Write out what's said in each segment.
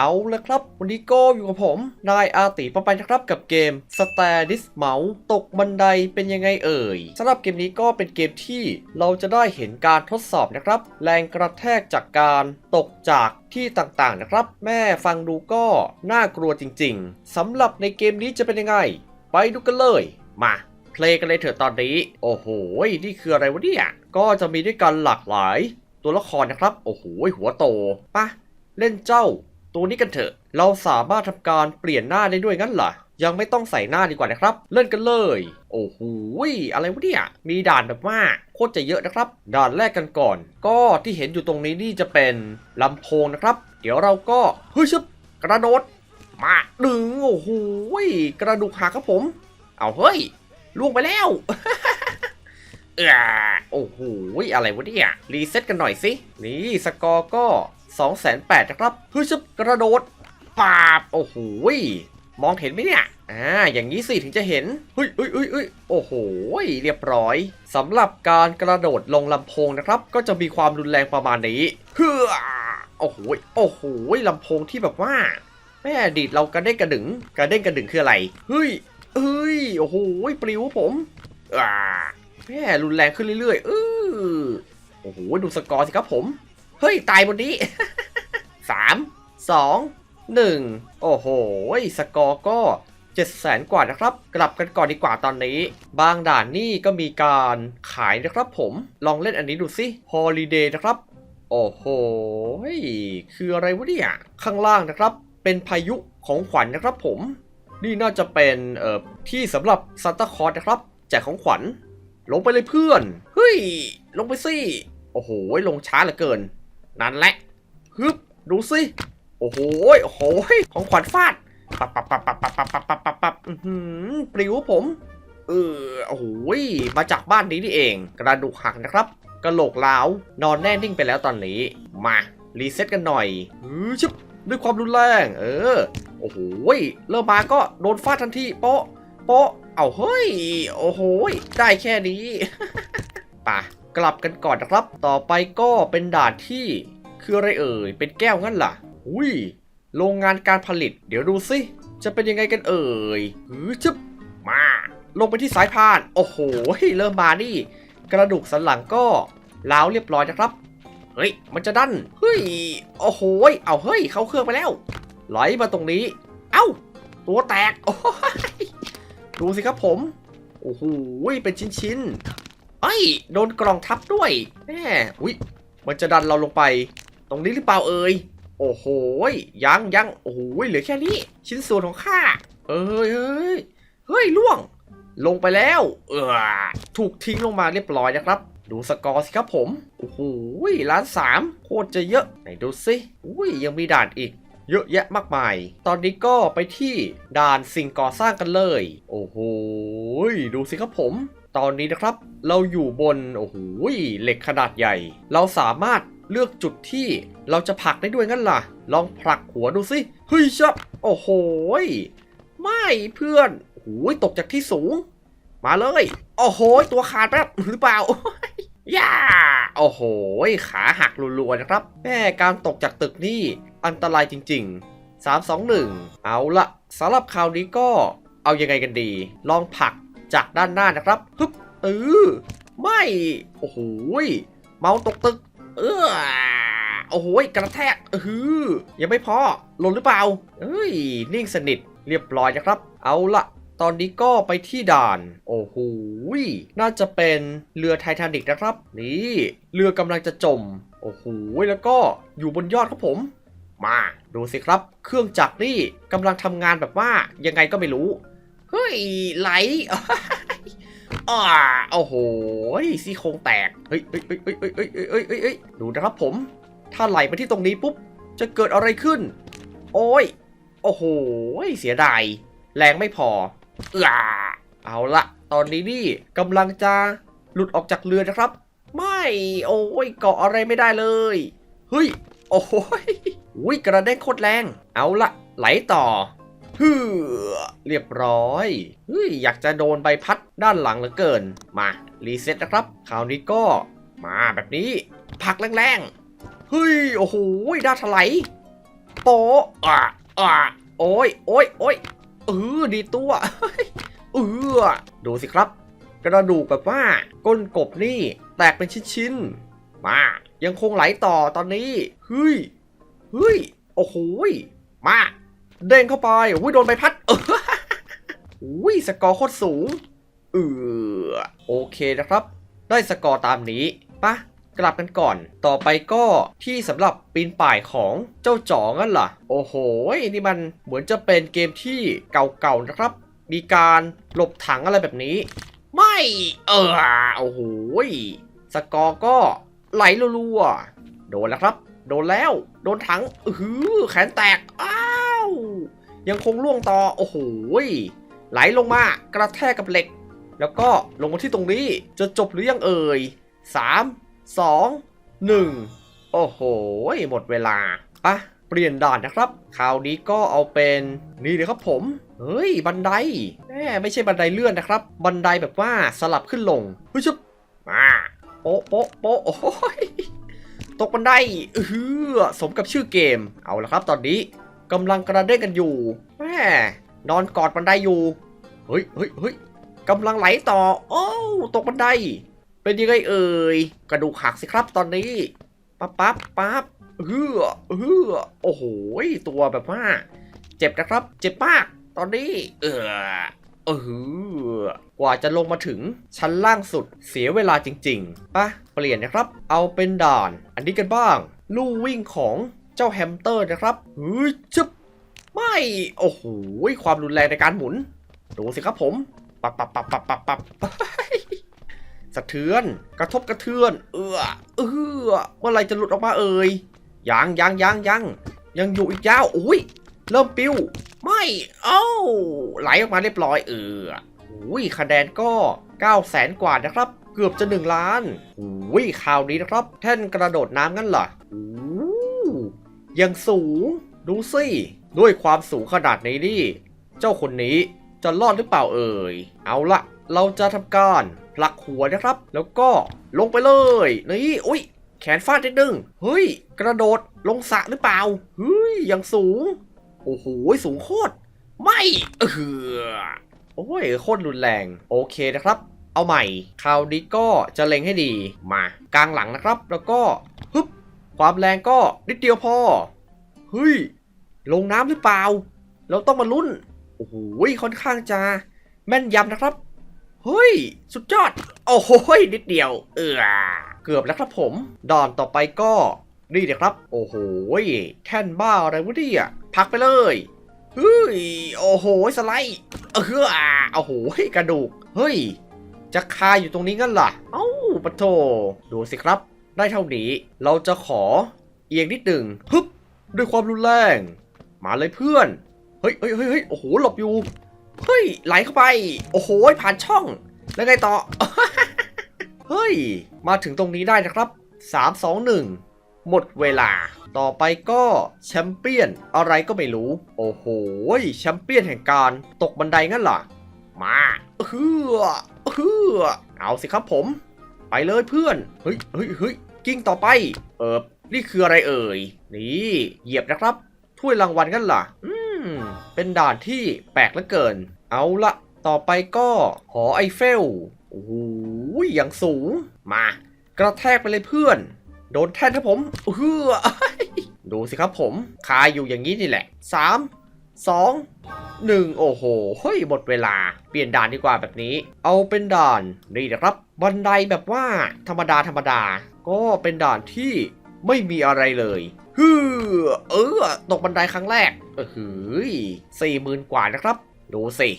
เอาละครับ วันนี้ก็อยู่กับผม นายอาติปะไปนะครับกับเกม s t a r d i s m o u s ตกบันไดเป็นยังไงเอ่ยสำหรับเกมนี้ก็เป็นเกมที่เราจะได้เห็นการทดสอบนะครับ แรงกระแทกจากการตกจากที่ต่างๆนะครับ แม่ฟังดูก็น่ากลัวจริงๆสำหรับในเกมนี้จะเป็นยังไง ไปดูกันเลย มาเพลงกันเลยเถอะตอนนี้ โอ้โหนี่คืออะไรวะเนี่ยก็จะมีด้วยกันหลากหลาย ตัวละครนะครับ โอ้โหหัวโตปะเล่นเจ้า ตัวนี้กันเถอะ เราสามารถทำการเปลี่ยนหน้าได้ด้วยงั้นเหรอ ยังไม่ต้องใส่หน้าดีกว่านะครับ เล่นกันเลย โอ้โห อะไรวะเนี่ย มีด่านแบบว่าโคตรจะเยอะนะครับ ด่านแรกกันก่อน ก็ที่เห็นอยู่ตรงนี้นี่จะเป็นลำโพงนะครับ เดี๋ยวเราก็เฮ้ยชึบกระโดด มาดึงโอ้โหกระดูกหักครับผม เอาเฮ้ยล่วงไปแล้วเออโอ้โห อะไรวะเนี่ย รีเซ็ตกันหน่อยสิ นี่ สกอร์ก็ 2 8 0 0นะครับเฮ้ยชึบกระโดดปาบโอ้โหมองเห็นไหมเนี่ย อ่า อย่างนี้สิถึงจะเห็นเฮ้ยเฮ้ยเฮ้ยเฮ้ยโอ้โห เรียบร้อย สำหรับการกระโดดลงลำโพงนะครับ ก็จะมีความรุนแรงประมาณนี้เฮ้อโอ้โห โอ้โหลำโพงที่แบบว่า แม่ดีดเรากระเด้งกระดึงกระเด้งกระดึงคืออะไร เฮ้ยเฮ้ย โอ้โห ปลิวผมอ่าแม่รุนแรงขึ้นเรื่อยๆเออโอ้โห ดูสกอร์สิครับผม เฮ้ย ตายบนนี้ สามสองหนึ่งโอ้โห สกอร์ก็เจ็ดแสนกว่านะครับ กลับกันก่อนดีกว่าตอนนี้ บางด่านนี่ก็มีการขายนะครับผม ลองเล่นอันนี้ดูสิ Holiday นะครับ โอ้โห คืออะไรวะเนี่ย ข้างล่างนะครับ เป็นพายุของขวัญนะครับผม นี่น่าจะเป็นเอ่อที่สำหรับซานตาคลอสนะครับ แจกของขวัญ ลงไปเลยเพื่อน เฮ้ย ลงไปสิ โอ้โห ลงช้าเหลือเกิน นั่นแหละ ฮึบ ดูสิโอ้โหโอ้โหของขวัญฟาดปับปับปับปับปับปับปับปับปับปับปลิวผม เออโอ้โหมาจากบ้านนี้นี่เอง กระดูกหักนะครับกระโหลกล้าวนอนแน่นิ่งไปแล้วตอนนี้ มา รีเซ็ตกันหน่อยฮึชึบด้วยความรุนแรง เออ โอ้โหเริ่มมาก็โดนฟาดทันทีโป๊ะโป๊ะเอาเฮ้ย โอ้โหได้แค่นี้ป่ะกลับกันก่อนนะครับ ต่อไปก็เป็นด่านที่ คืออะไรเอ่ย เป็นแก้วงั้นล่ะ อุ้ย โรงงานการผลิต เดี๋ยวดูสิ จะเป็นยังไงกันเอ่ยหือชึบมา ลงไปที่สายพาน โอ้โห เริ่มมานี่ กระดูกสันหลังก็ล้าวเรียบร้อยนะครับ เฮ้ย มันจะดัน เฮ้ย โอ้โห เอาเฮ้ย เข้าเครื่องไปแล้ว ไหลมาตรงนี้ เอ้า ตัวแตก โอ้ย ดูสิครับผม โอ้โห เป็นชิ้นๆเอ้ยโดนกล่องทับด้วยแม่อุ้ยมันจะดันเราลงไป ตรงนี้หรือเปล่าเอ่ยโอ้โหยังยังโอ้โหเหลือแค่นี้ ชิ้นส่วนของข้าเอ้ยเฮ้ยเฮ้ยล่วง ลงไปแล้ว เออถูกทิ้งลงมาเรียบร้อยนะครับ ดูสกอร์สิครับผมโอ้โหล้านสามโคตรจะเยอะไหนดูสิอุ้ยยังมีด่านอีกเยอะแยะมากมาย ตอนนี้ก็ไปที่ด่านสิ่งก่อสร้างกันเลย โอ้โห ดูสิครับผม ตอนนี้นะครับ เราอยู่บน โอ้โห เหล็กขนาดใหญ่ เราสามารถ เลือกจุดที่เราจะผลักได้ด้วยงั้นล่ะ ลองผลักหัวดูสิเฮ้ยชับโอ้โหไม่เพื่อนโอ้โหตกจากที่สูง มาเลย โอ้โหตัวขาดแป๊บหรือเปล่าย่าโอ้โหขาหักรัวๆนะครับ แม่การตกจากตึกนี่อันตรายจริง ๆ 3 2 1 เอาละสำหรับคราวนี้ก็เอายังไงกันดี ลองผลักจากด้านหน้านะครับฮึบเออไม่ โอ้โหเมาตกตึก เออโอ้โหกระแทกเออยังไม่พอหล่นหรือเปล่าเอ้ย นิ่งสนิทเรียบร้อยนะครับ เอาละตอนนี้ก็ไปที่ด่าน โอ้โหน่าจะเป็นเรือไททานิกนะครับ นี่เรือกำลังจะจม โอ้โหแล้วก็อยู่บนยอดครับผม มาดูสิครับ เครื่องจักรนี่กำลังทำงานแบบว่ายังไงก็ไม่รู้ เฮ้ยไหล อ่าโอ้โหซี่โครงแตกเฮ้ยเฮ้ยเฮ้ยเฮ้ยเฮ้ยเฮ้ยเฮ้ยเฮ้ยเฮ้ยดูนะครับผม ถ้าไหลไปที่ตรงนี้ปุ๊บ จะเกิดอะไรขึ้น โอ้ย โอ้โห เสียดาย แรงไม่พอเออเอาละ ตอนนี้นี่กำลังจะหลุดออกจากเรือนะครับ ไม่ โอ้ย เกาะอะไรไม่ได้เลย เฮ้ย โอ้โหอุ้ยกระเด้งโคตรแรง เอาละไหลต่อ ฮือเรียบร้อยเฮ้ยอยากจะโดนใบพัดด้านหลังเหลือเกิน มารีเซ็ตนะครับ คราวนี้ก็มาแบบนี้ผลักแรงๆเฮ้ยโอ้โหด้านถลายโปะอะอะโอ้ยโอ้ยโอ้ยเออดีตัวเออดูสิครับ กระดูกแบบว่าก้นกบนี่แตกเป็นชิ้นๆมายังคงไหลต่อตอนนี้เฮ้ยเฮ้ยโอ้โหมา เด้งเข้าไปอุ้ยโดนใบพัดเอออุ้ยสกอร์โคตรสูงเออโอเคนะครับ ได้สกอร์ตามนี้ปะกลับกันก่อน ต่อไปก็ที่สำหรับปีนป่ายของเจ้าจ๋องั้นล่ะ โอ้โห นี่มันเหมือนจะเป็นเกมที่เก่าๆนะครับ มีการหลบถังอะไรแบบนี้ ไม่ เออ โอ้โห สกอร์ก็ไหลรัวๆ โดนแล้วครับ โดนแล้ว โดนถัง อือหือแขนแตกอ้า ยังคงล่วงต่อ โอ้โหไหลลงมากระแทกกับเหล็ก แล้วก็ลงมาที่ตรงนี้ จะจบหรือยังเอ่ยสามสองหนึ่งโอ้โห หมดเวลาปะเปลี่ยนด่านนะครับ คราวนี้ก็เอาเป็นนี่เลยครับผม เฮ้ย บันไดแหมไม่ใช่บันไดเลื่อนนะครับ บันไดแบบว่าสลับขึ้นลงเฮ้ยชุบมาโป๊ะโป๊ะโป๊ะโอ้ยตกบันไดเออสมกับชื่อเกม เอาละครับตอนนี้ กำลังกระเด้งกันอยู่แหมนอนกอดบันไดอยู่เฮ้ยเฮ้ยเฮ้ยกำลังไหลต่อ โอ้ตกบันได เป็นยังไงเอ่ยกระดูกหักสิครับตอนนี้ปั๊บปั๊บปั๊บเฮือเฮือโอ้โหตัวแบบว่า เจ็บนะครับ เจ็บมาก ตอนนี้ เออเออกว่าจะลงมาถึงชั้นล่างสุดเสียเวลาจริงๆปะเปลี่ยนนะครับ เอาเป็นด่าน อันนี้กันบ้าง ลู่วิ่งของ เจ้าแฮมสเตอร์นะครับเฮ้ยชึบไม่ โอ้โห ความรุนแรงในการหมุน ดูสิครับผม ปับปับปับปับปับปับสะเทือน กระทบกระเทือน เออเออเมื่อไรจะหลุดออกมาเอ่ย ยังยังยังยังยังอยู่อีกยาวอุ้ย เริ่มปิ้ว ไม่ เอ้า ไหลออกมาเรียบร้อยเอออุ้ยคะแนนก็9แสนกว่านะครับ เกือบจะ 1 ล้านอุ้ยคราวนี้นะครับ แท่นกระโดดน้ำงั้นเหรอ ยังสูง ดูสิ ด้วยความสูงขนาดนี้นี่ เจ้าคนนี้จะรอดหรือเปล่าเอ่ย เอาละเราจะทำการผลักหัวนะครับ แล้วก็ลงไปเลย นี่อุ้ยแขนฟาดนิดนึง เฮ้ย กระโดดลงสระหรือเปล่า เฮ้ย ยังสูง โอ้โห สูงโคตร ไม่เออโอ้ย โคตรรุนแรง โอเคนะครับ เอาใหม่ คราวนี้ก็จะเล็งให้ดี มากลางหลังนะครับ แล้วก็ฮึบ ความแรงก็นิดเดียวพอ เฮ้ย ลงน้ำหรือเปล่า เราต้องมาลุ้น โอ้โห ค่อนข้างจะแม่นยำนะครับ เฮ้ย สุดยอด โอ้โห นิดเดียว เออเกือบแล้วครับผมด่านต่อไปก็ นี่เดี๋ยวครับ โอ้โห แท่นบ้าอะไรวะเนี่ยพักไปเลย เฮ้ย โอ้โห สไลด์ เออโอ้โห กระดูก เฮ้ย จะคาอยู่ตรงนี้งั้นล่ะ เอ้าปะโถดูสิครับ ได้เท่านี้ เราจะขอเอียงนิดหนึ่งฮึบด้วยความรุนแรง มาเลยเพื่อน เฮ้ยเฮ้ยเฮ้ยโอ้โห หลบอยู่ เฮ้ย ไหลเข้าไป โอ้โห ผ่านช่อง แล้วไงต่อ เฮ้ย มาถึงตรงนี้ได้นะครับ 3 2 1 หมดเวลา ต่อไปก็แชมเปี้ยน อะไรก็ไม่รู้ โอ้โห แชมเปี้ยนแห่งการตกบันไดงั้นเหรอ มาเฮือเฮือเอาสิครับผม ไปเลยเพื่อน เฮ้ยเฮ้ยเฮ้ย กิ้งต่อไป เออนี่คืออะไรเอ่ย นี่เหยียบนะครับ ถ้วยรางวัลกันล่ะ อืม เป็นด่านที่แปลกเหลือเกิน เอาละต่อไปก็หอไอเฟล โอ้โหอย่างสูง มา กระแทกไปเลยเพื่อน โดนแท่นครับผมเฮือดูสิครับผม คาอยู่อย่างนี้นี่แหละ 3 2 1 โอ้โห เฮ้ย หมดเวลา เปลี่ยนด่านดีกว่าแบบนี้ เอาเป็นด่าน นี่นะครับ บันไดแบบว่าธรรมดาธรรมดา ก็เป็นด่านที่ไม่มีอะไรเลยฮือเออ ตกบันไดครั้งแรกเออหือสี่หมื่นกว่านะครับ ดูสิ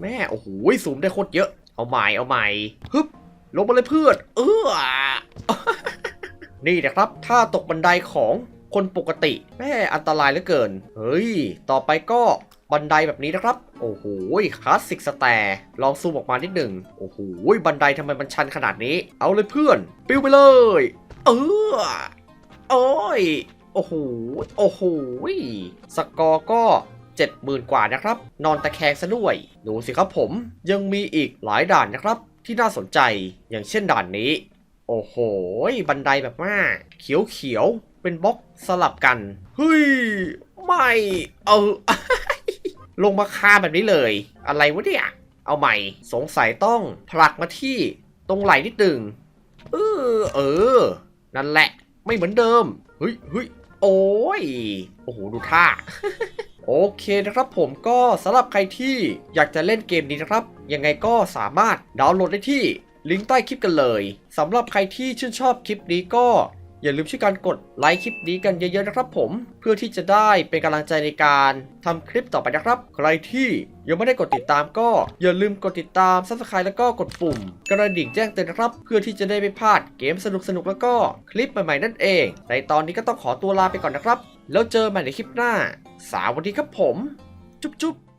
แม่ โอ้โหสูงได้โคตรเยอะ เอาใหม่เอาใหม่ฮึบ ลงมาเลยเพื่อน เออ นี่นะครับ ถ้าตกบันไดของคนปกติ แม่อันตรายเหลือเกิน เฮ้ย ต่อไปก็ บันไดแบบนี้นะครับ โอ้โหคลาสสิกสแตร์ลองซูมออกมานิดหนึ่งโอ้โหบันไดทำไมมันชันขนาดนี้ เอาเลยเพื่อน ปิ้วไปเลย เออโอ้ยโอ้โหโอ้โหสกอร์ก็70,000กว่านะครับ นอนตะแคงซะด้วย ดูสิครับผมยังมีอีกหลายด่านนะครับ ที่น่าสนใจอย่างเช่นด่านนี้ โอ้โหบันไดแบบว่าเขียวๆเป็นบล็อกสลับกัน เฮ้ย ไม่ เออ ลงมาคาแบบนี้เลย อะไรวะเนี่ย เอาใหม่ สงสัยต้องผลักมาที่ตรงไหล่นิดหนึ่งเออเออ นั่นแหละ ไม่เหมือนเดิม เฮ้ยเฮ้ยโอ้ย โอ้โห ดูท่า โอเคนะครับผมก็สำหรับใครที่อยากจะเล่นเกมนี้นะครับ ยังไงก็สามารถดาวน์โหลดได้ที่ลิงก์ใต้คลิปกันเลยสำหรับใครที่ชื่นชอบคลิปนี้ก็ อย่าลืมช่วยกันกดไลค์คลิปนี้กันเยอะๆนะครับผม เพื่อที่จะได้เป็นกำลังใจในการทำคลิปต่อไปนะครับ ใครที่ยังไม่ได้กดติดตามก็อย่าลืมกดติดตาม subscribe แล้วก็กดปุ่ม กระดิ่งแจ้งเตือนนะครับ เพื่อที่จะได้ไม่พลาดเกมสนุกๆแล้วก็คลิปใหม่ๆนั่นเอง ในตอนนี้ก็ต้องขอตัวลาไปก่อนนะครับ แล้วเจอกันใหม่ในคลิปหน้า สวัสดีครับผม จุ๊บๆ